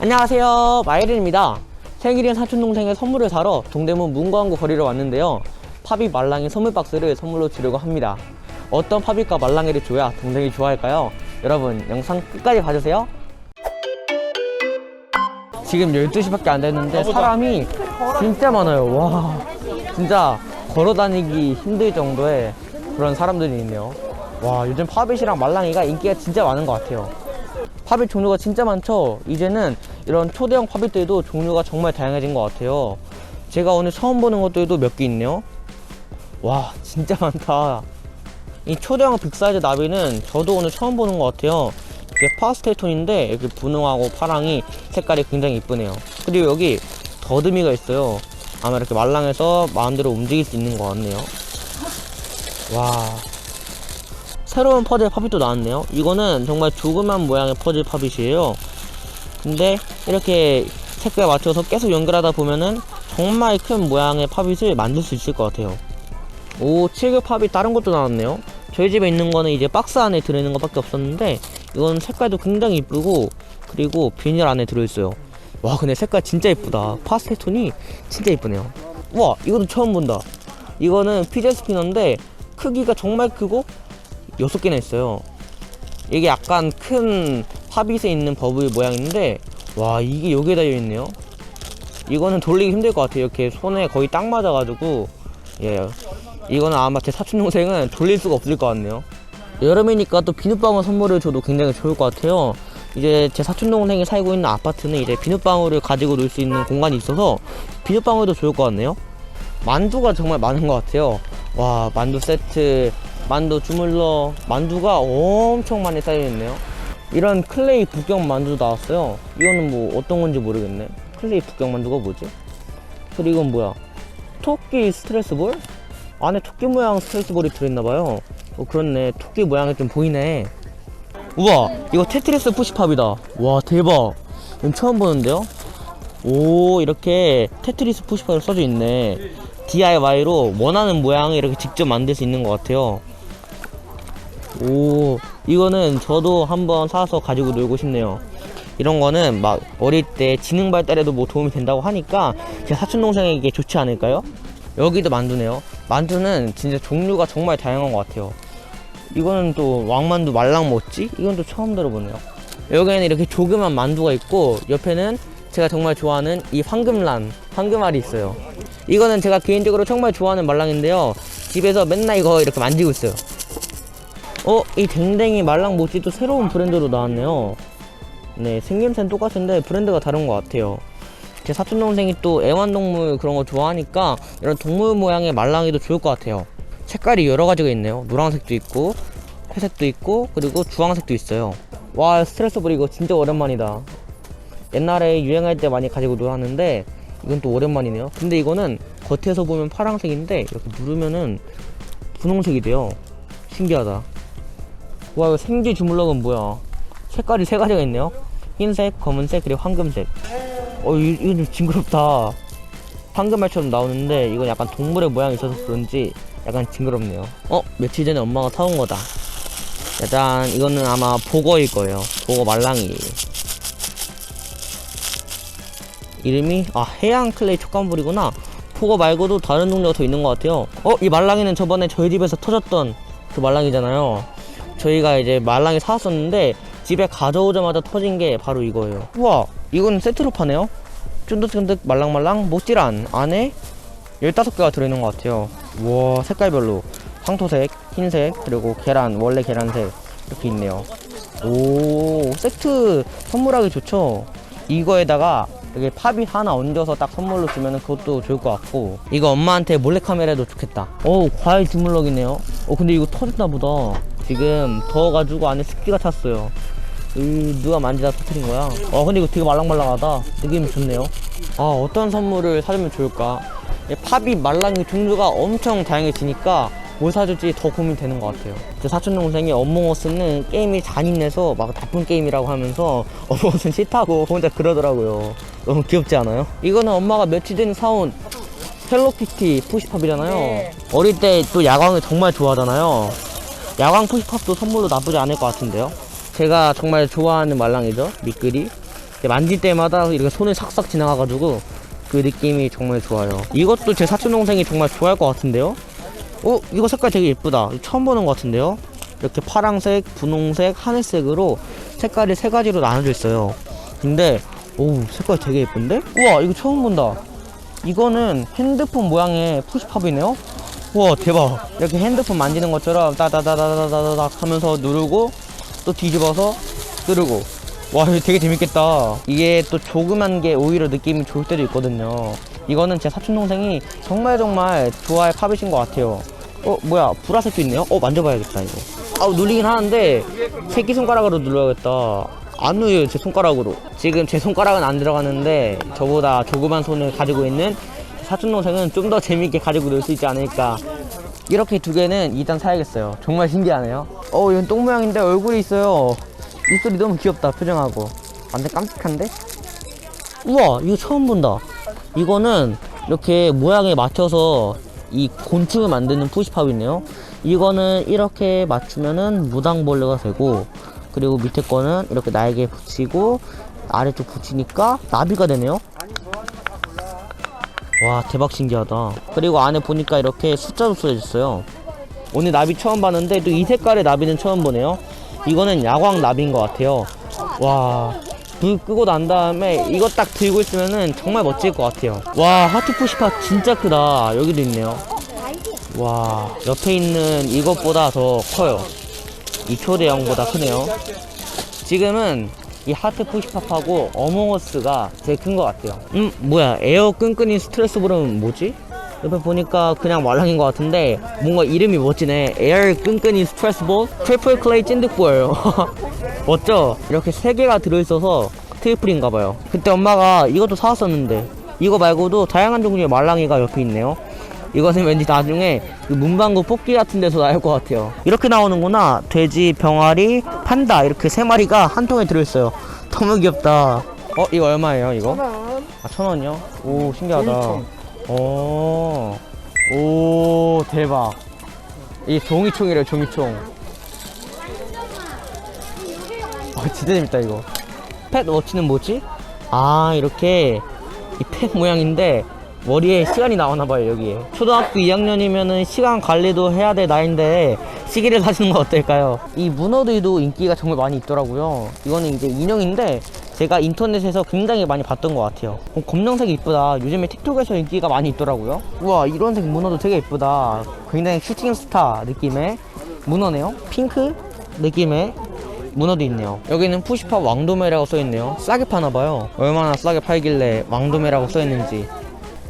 안녕하세요. 마이린입니다. 생일인 사촌동생의 선물을 사러 동대문 문광구 거리로 왔는데요. 팝이 말랑이 선물 박스를 선물로 주려고 합니다. 어떤 팝잇과 말랑이를 줘야 동생이 좋아할까요? 여러분 영상 끝까지 봐주세요. 지금 12시밖에 안 됐는데 사람이 진짜 많아요. 와 진짜 걸어 다니기 힘들 정도의 그런 사람들이 있네요. 와 요즘 팝잇이랑 말랑이가 인기가 진짜 많은 것 같아요 팝잇 종류가 진짜 많죠. 이제는 이런 초대형 팝잇들도 종류가 정말 다양해진 것 같아요. 제가 오늘 처음 보는 것들도 몇 개 있네요. 와, 진짜 많다. 이 초대형 빅사이즈 나비는 저도 오늘 처음 보는 것 같아요. 이게 파스텔 톤인데 이렇게 분홍하고 파랑이 색깔이 굉장히 이쁘네요. 그리고 여기 더듬이가 있어요. 아마 이렇게 말랑해서 마음대로 움직일 수 있는 것 같네요. 와, 새로운 퍼즐 팝잇도 나왔네요. 이거는 정말 조그만 모양의 퍼즐 팝잇이에요. 근데 이렇게 색깔 맞춰서 계속 연결하다 보면은 정말 큰 모양의 팝잇을 만들 수 있을 것 같아요. 오, 7급 팝잇 다른 것도 나왔네요. 저희 집에 있는 거는 이제 박스 안에 들어있는 것밖에 없었는데 이건 색깔도 굉장히 이쁘고 그리고 비닐 안에 들어있어요. 와, 근데 색깔 진짜 이쁘다. 파스텔 톤이 진짜 이쁘네요. 와, 이것도 처음 본다. 이거는 피젤 스피너인데 크기가 정말 크고 여섯 개나 있어요. 이게 약간 큰 팝잇에 있는 버블 모양인데 와 이게 여기에 달려 있네요. 이거는 돌리기 힘들 것 같아요. 이렇게 손에 거의 딱 맞아가지고 예 이거는 아마 제 사촌 동생은 돌릴 수가 없을 것 같네요. 여름이니까 또 비눗방울 선물을 줘도 굉장히 좋을 것 같아요. 이제 제 사촌 동생이 살고 있는 아파트는 이제 비눗방울을 가지고 놀 수 있는 공간이 있어서 비눗방울도 좋을 것 같네요. 만두가 정말 많은 것 같아요. 와 만두 세트 만두 주물러. 만두가 엄청 많이 쌓여있네요. 이런 클레이 북경 만두 나왔어요. 이거는 뭐 어떤 건지 모르겠네. 클레이 북경 만두가 뭐지? 그리고 이건 뭐야? 토끼 스트레스 볼? 안에 토끼 모양 스트레스 볼이 들어있나봐요. 어 그렇네. 토끼 모양이 좀 보이네. 우와 이거 테트리스 푸시팝이다. 와 대박. 이건 처음 보는데요? 오 이렇게 테트리스 푸시팝이 써져 있네. DIY로 원하는 모양을 이렇게 직접 만들 수 있는 것 같아요 오 이거는 저도 한번 사서 가지고 놀고 싶네요. 이런 거는 막 어릴 때 지능 발달에도 뭐 도움이 된다고 하니까 제 사촌 동생에게 좋지 않을까요? 여기도 만두네요. 만두는 진짜 종류가 정말 다양한 것 같아요. 이거는 또 왕만두 말랑모찌 이건 또 처음 들어보네요. 여기에는 이렇게 조그만 만두가 있고 옆에는 제가 정말 좋아하는 이 황금란 황금알이 있어요. 이거는 제가 개인적으로 정말 좋아하는 말랑인데요. 집에서 맨날 이거 이렇게 만지고 있어요 어, 이 댕댕이 말랑 모찌도 새로운 브랜드로 나왔네요. 네, 생김새는 똑같은데 브랜드가 다른 것 같아요. 제 사촌 동생이 또 애완동물 그런 거 좋아하니까 이런 동물 모양의 말랑이도 좋을 것 같아요. 색깔이 여러 가지가 있네요. 노란색도 있고, 회색도 있고, 그리고 주황색도 있어요. 와, 스트레스 볼 이거 진짜 오랜만이다. 옛날에 유행할 때 많이 가지고 놀았는데 이건 또 오랜만이네요. 근데 이거는 겉에서 보면 파란색인데 이렇게 누르면은 분홍색이 돼요. 신기하다. 와 이거 생쥐 주물럭은 뭐야? 색깔이 세 가지가 있네요. 흰색 검은색 그리고 황금색. 어 이, 이거 좀 징그럽다. 황금알처럼 나오는데 이건 약간 동물의 모양이 있어서 그런지 약간 징그럽네요. 어 며칠 전에 엄마가 사온 거다. 짜잔. 이거는 아마 보거일 거예요. 보거 말랑이. 이름이 아 해양 클레이 촉감볼이구나. 보거 말고도 다른 종류가 더 있는 것 같아요. 어 이 말랑이는 저번에 저희 집에서 터졌던 그 말랑이잖아요 저희가 이제 말랑이 사왔었는데 집에 가져오자마자 터진 게 바로 이거예요. 우와, 이건 세트로 파네요. 쫀득쫀득 말랑말랑 모찌란 안에 15개가 들어있는 것 같아요. 우와, 색깔별로 황토색, 흰색, 그리고 계란, 원래 계란색 이렇게 있네요. 오, 세트 선물하기 좋죠. 이거에다가 여기 팝이 하나 얹어서 딱 선물로 주면 그것도 좋을 것 같고 이거 엄마한테 몰래카메라도 좋겠다 오 과일 주물럭이네요 어 근데 이거 터졌나 보다 지금 더워가지고 안에 습기가 찼어요 으, 누가 만지다 터뜨린 거야 어 근데 이거 되게 말랑말랑하다 느낌이 좋네요 아 어떤 선물을 사주면 좋을까 이 팝이 말랑이 종류가 엄청 다양해지니까 뭘 사줄지 더 고민되는 것 같아요. 제 사촌 동생이 어몽어스는 게임이 잔인해서 막 나쁜 게임이라고 하면서 어몽어스는 싫다고 혼자 그러더라고요. 너무 귀엽지 않아요? 이거는 엄마가 며칠 전에 사온 헬로키티 푸시팝이잖아요. 어릴 때 또 야광을 정말 좋아하잖아요. 야광 푸시팝도 선물로 나쁘지 않을 것 같은데요. 제가 정말 좋아하는 말랑이죠. 근데 만질 때마다 이렇게 손을 싹싹 지나가가지고 그 느낌이 정말 좋아요. 이것도 제 사촌 동생이 정말 좋아할 것 같은데요. 어 이거 색깔 되게 예쁘다. 처음 보는 것 같은데요. 이렇게 파랑색, 분홍색, 하늘색으로 색깔이 세 가지로 나눠져 있어요. 근데 오 색깔 되게 예쁜데? 우와 이거 처음 본다. 이거는 핸드폰 모양의 푸시팝이네요. 우와 대박. 이렇게 핸드폰 만지는 것처럼 따다다다다다닥 하면서 누르고 또 뒤집어서 누르고. 와 이거 되게 재밌겠다. 이게 또 조그만 게 오히려 느낌이 좋을 때도 있거든요. 이거는 제 사촌 동생이 정말 정말 좋아할 팝이신 것 같아요. 어 뭐야 보라색도 있네요. 어 만져봐야겠다 이거. 아우 눌리긴 하는데 새끼 손가락으로 눌러야겠다. 안 눌려요 제 손가락으로. 지금 제 손가락은 안 들어가는데 저보다 조그만 손을 가지고 있는 사촌 동생은 좀 더 재밌게 가지고 놀 수 있지 않을까. 이렇게 두 개는 일단 사야겠어요. 정말 신기하네요. 어 이건 똥 모양인데 얼굴이 있어요. 입술이 너무 귀엽다 표정하고. 완전 깜찍한데? 우와 이거 처음 본다. 이거는 이렇게 모양에 맞춰서 이 곤충을 만드는 푸시팝이네요. 이거는 이렇게 맞추면은 무당벌레가 되고 그리고 밑에 거는 이렇게 날개 붙이고 아래쪽 붙이니까 나비가 되네요. 와 대박 신기하다. 그리고 안에 보니까 이렇게 숫자도 써져 있어요. 오늘 나비 처음 봤는데 또 이 색깔의 나비는 처음 보네요. 이거는 야광 나비인 것 같아요. 와. 불 끄고 난 다음에 이거 딱 들고 있으면은 정말 멋질 것 같아요. 와, 하트 푸시팝 진짜 크다. 여기도 있네요. 와, 옆에 있는 이것보다 더 커요. 이 초대형보다 크네요. 지금은 이 하트 푸시팝하고 어몽어스가 제일 큰 것 같아요. 음, 뭐야. 에어 끈끈이 스트레스 볼은 뭐지? 옆에 보니까 그냥 말랑인 것 같은데 뭔가 이름이 멋지네. 에어 끈끈이 스트레스 볼? 트리플 클레이 찐득볼. 멋져. 이렇게 세 개가 들어있어서 트리플인가 봐요. 그때 엄마가 이것도 사왔었는데 이거 말고도 다양한 종류의 말랑이가 옆에 있네요. 이것은 왠지 나중에 그 문방구 뽑기 같은 데서 나올 것 같아요. 이렇게 나오는구나. 돼지, 병아리, 판다 이렇게 세 마리가 한 통에 들어있어요. 너무 귀엽다. 어 이거 얼마예요 이거? 아, 천 원이요? 오, 신기하다. 오, 오, 대박. 이게 종이총이래요, 종이총. 어, 진짜 재밌다, 이거. 펫 워치는 뭐지? 아, 이렇게, 이 펫 모양인데, 머리에 시간이 나오나 봐요, 여기에. 초등학교 2학년이면은 시간 관리도 해야 될 나이인데, 시계를 사시는 거 어떨까요? 이 문어들도 인기가 정말 많이 있더라고요. 이거는 이제 인형인데, 제가 인터넷에서 굉장히 많이 봤던 것 같아요. 어, 검정색이 이쁘다. 요즘에 틱톡에서 인기가 많이 있더라고요. 우와, 이런 색 문어도 되게 이쁘다. 굉장히 슈팅 스타 느낌의 문어네요. 핑크 느낌의 문어도 있네요. 여기는 푸시팝 왕도매라고 써있네요. 싸게 파나봐요. 얼마나 싸게 팔길래 왕도매라고 써있는지.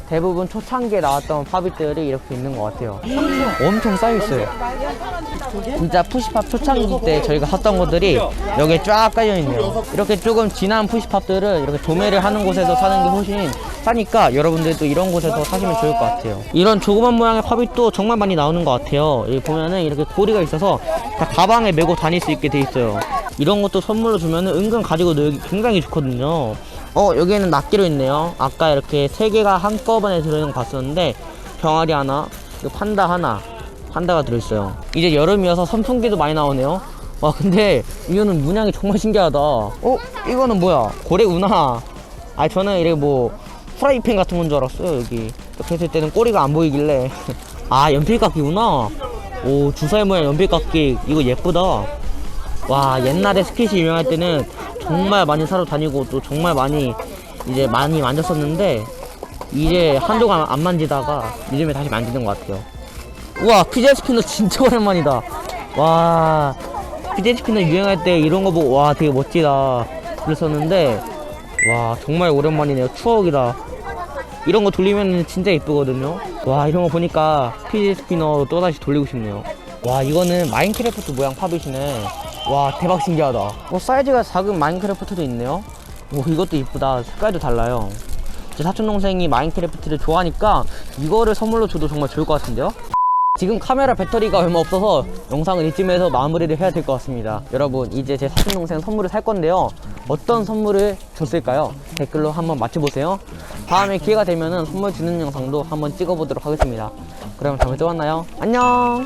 대부분 초창기에 나왔던 팝잇들이 이렇게 있는 것 같아요. 엄청 쌓여있어요. 진짜 푸시팝 초창기 때 저희가 샀던 것들이 여기에 쫙 깔려있네요. 이렇게 조금 진한 푸시팝들은 이렇게 도매를 하는 곳에서 사는 게 훨씬 싸니까 여러분들도 이런 곳에서 사시면 좋을 것 같아요. 이런 조그만 모양의 팝잇도 정말 많이 나오는 것 같아요. 여기 보면은 이렇게 고리가 있어서 다 가방에 메고 다닐 수 있게 돼 있어요. 이런 것도 선물로 주면은 은근 가지고 놀기 굉장히 좋거든요. 어 여기에는 낱개로 있네요. 아까 이렇게 세 개가 한꺼번에 들어있는 거 봤었는데 병아리 하나 그리고 판다 하나 판다가 들어있어요. 이제 여름이어서 선풍기도 많이 나오네요. 와 근데 이거는 문양이 정말 신기하다. 어 이거는 뭐야? 고래구나. 아 저는 이게 뭐 프라이팬 같은 건 줄 알았어요 여기. 이렇게 했을 때는 꼬리가 안 보이길래. 아 연필깎이구나. 오 주사위 모양 연필깎이. 이거 예쁘다. 와 옛날에 스케치 유명할 때는 정말 많이 사러 다니고 또 정말 많이 이제 많이 만졌었는데 이제 한동안 안 만지다가 요즘에 다시 만지는 것 같아요. 우와 피자 스피너 진짜 오랜만이다. 와 피자 스피너 유행할 때 이런 거 보고 와 되게 멋지다. 그랬었는데 와 정말 오랜만이네요. 추억이다. 이런 거 돌리면 진짜 이쁘거든요. 와 이런 거 보니까 피자 스피너 또 다시 돌리고 싶네요. 와 이거는 마인크래프트 모양 팝잇이네 와 대박 신기하다. 어 사이즈가 작은 마인크래프트도 있네요. 오 이것도 이쁘다. 색깔도 달라요. 제 사촌동생이 마인크래프트를 좋아하니까 이거를 선물로 줘도 정말 좋을 것 같은데요? 지금 카메라 배터리가 얼마 없어서 영상을 이쯤에서 마무리를 해야 될 것 같습니다. 여러분 이제 제 사촌동생 선물을 살 건데요. 어떤 선물을 줬을까요? 댓글로 한번 맞춰보세요. 다음에 기회가 되면 선물 주는 영상도 한번 찍어보도록 하겠습니다. 그럼 다음에 또 만나요. 안녕